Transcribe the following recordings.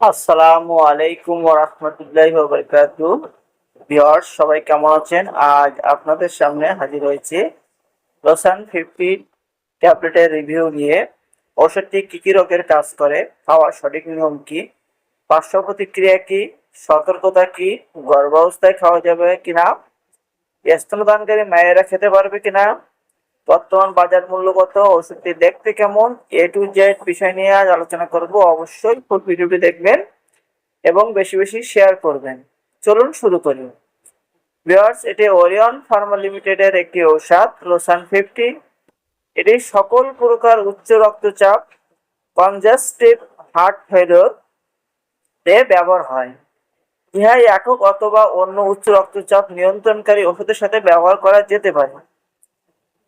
আসসালামু আলাইকুম ওরহমতুল্লাহি ওবরকাতু ভিউয়ার্স, সবাই কেমন আছেন? আজ আপনাদের সামনে হাজির হয়েছে লোসান ফিফটি ট্যাবলেটের রিভিউ নিয়ে। ওষুধটি কী কী রোগের কাজ করে খাওয়ার সঠিক নিয়ম কি, পার্শ্ব প্রতিক্রিয়া কি, সতর্কতা কি, গর্ভাবস্থায় খাওয়া যাবে কিনা, স্তনদানকারী মায়েরা খেতে পারবে কিনা বর্তমান বাজার মূল্য কত? ওষুধটি দেখতে কেমন? এ টু জেড বিষয় নিয়ে আজ আলোচনা করব। অবশ্যই ফুল ভিডিওটি দেখবেন এবং বেশি বেশি শেয়ার করবেন। চলুন শুরু করি। ভিউয়ার্স, এটি ওরিয়ন ফার্মা লিমিটেডের একটি ঔষধ লোসান ফিফটি এটি সকল প্রকার উচ্চ রক্তচাপ কনজাস্টিভ হার্ট ফেলিওর তে ব্যবহার হয়। ইহাই একক অথবা অন্য উচ্চ রক্তচাপ নিয়ন্ত্রণকারী ওষুধের সাথে ব্যবহার করা যেতে পারে।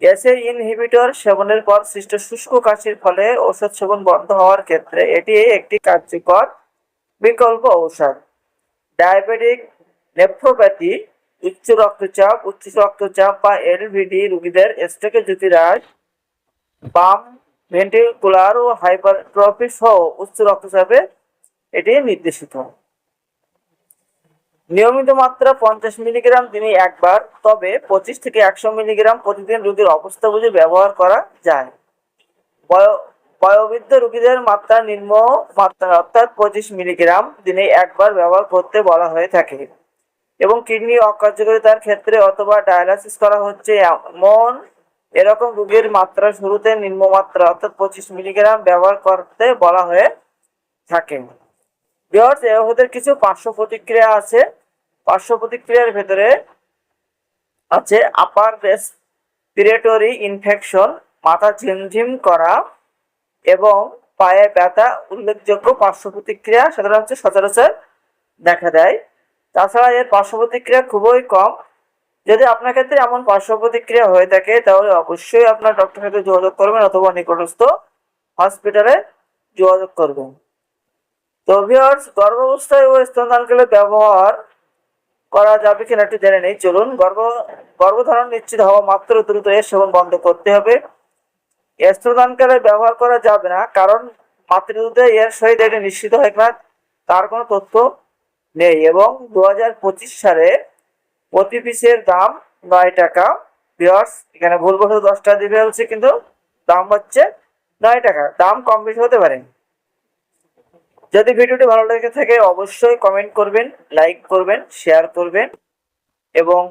গ্যাসের ইনহিবিটর সেবনের পর সৃষ্ট শুষ্ক কাশির ফলে ঔষধ সেবন বন্ধ হওয়ার ক্ষেত্রে এটি একটি কার্যকর বিকল্প ঔষধ। ডায়াবেটিক নেফ্রোপ্যাথি, উচ্চ রক্তচাপ উচ্চ রক্তচাপ বা এলভিডি রোগীদের স্ট্রোকে হ্রাস বাম ভেন্টিকুলার ও হাইপারট্রফি সহ উচ্চ রক্তচাপে এটি নির্দেশিত। নিয়মিত মাত্রা পঞ্চাশ মিলিগ্রাম দিনে একবার, তবে পঁচিশ থেকে একশো মিলিগ্রাম প্রতিদিন রোগীর অবস্থা বুঝে ব্যবহার করা যায়। বয়- বয়োবৃদ্ধ রোগীদের মাত্রা নিম্ন মাত্রা অর্থাৎ পঁচিশ মিলিগ্রাম দিনে একবার ব্যবহার করতে বলা হয়ে থাকে। এবং কিডনি অকার্যকারিতার ক্ষেত্রে অথবা ডায়ালাসিস করা হচ্ছে এমন এরকম রোগীর মাত্রা শুরুতে নিম্ন মাত্রা অর্থাৎ পঁচিশ মিলিগ্রাম ব্যবহার করতে বলা হয়ে থাকে। ভিউয়ার্স এ কিছু পার্শ্ব প্রতিক্রিয়া আছে। পার্শ্ব প্রতিক্রিয়ার ভেতরে আছে আপার রেসপিরেটরি ইনফেকশন মাথা ঝিমঝিম করা এবং পায়ে ব্যথা উল্লেখযোগ্য পার্শ্ব প্রতিক্রিয়া সাধারণত সচরাচর দেখা দেয়। তাছাড়া এর পার্শ্ব প্রতিক্রিয়া খুবই কম। যদি আপনার ক্ষেত্রে এমন পার্শ্ব প্রতিক্রিয়া হয়ে থাকে, তাহলে অবশ্যই আপনার ডক্টরের সাথে যোগাযোগ করবেন অথবা নিকটস্থ হসপিটালে যোগাযোগ করবেন। তো ভিউয়ার্স গর্ভাবস্থায় ও স্তনদানকালে ব্যবহার করা যাবে কিনা একটু জেনে নেই। চলুন, গর্ভ, গর্ভধারণ নিশ্চিত হওয়া মাত্র দ্রুত এর সেবন বন্ধ করতে হবে। স্তনদানকালে ব্যবহার করা যাবে না, কারণ মাতৃদুধে এর সহিত এটি নিশ্চিত হয় কিনা তার কোনো তথ্য নেই। এবং দু হাজার পঁচিশ সালে প্রতি পিসের দাম নয় টাকা। ভিউয়ার্স, এখানে ভুলবশত দশ টাকা দিয়ে ফেলছে কিন্তু দাম হচ্ছে নয় টাকা। দাম কম বেশি হতে পারে। যদি ভিডিওটি ভালো লেগে থাকে অবশ্যই কমেন্ট করবেন লাইক করবেন শেয়ার করবেন এবং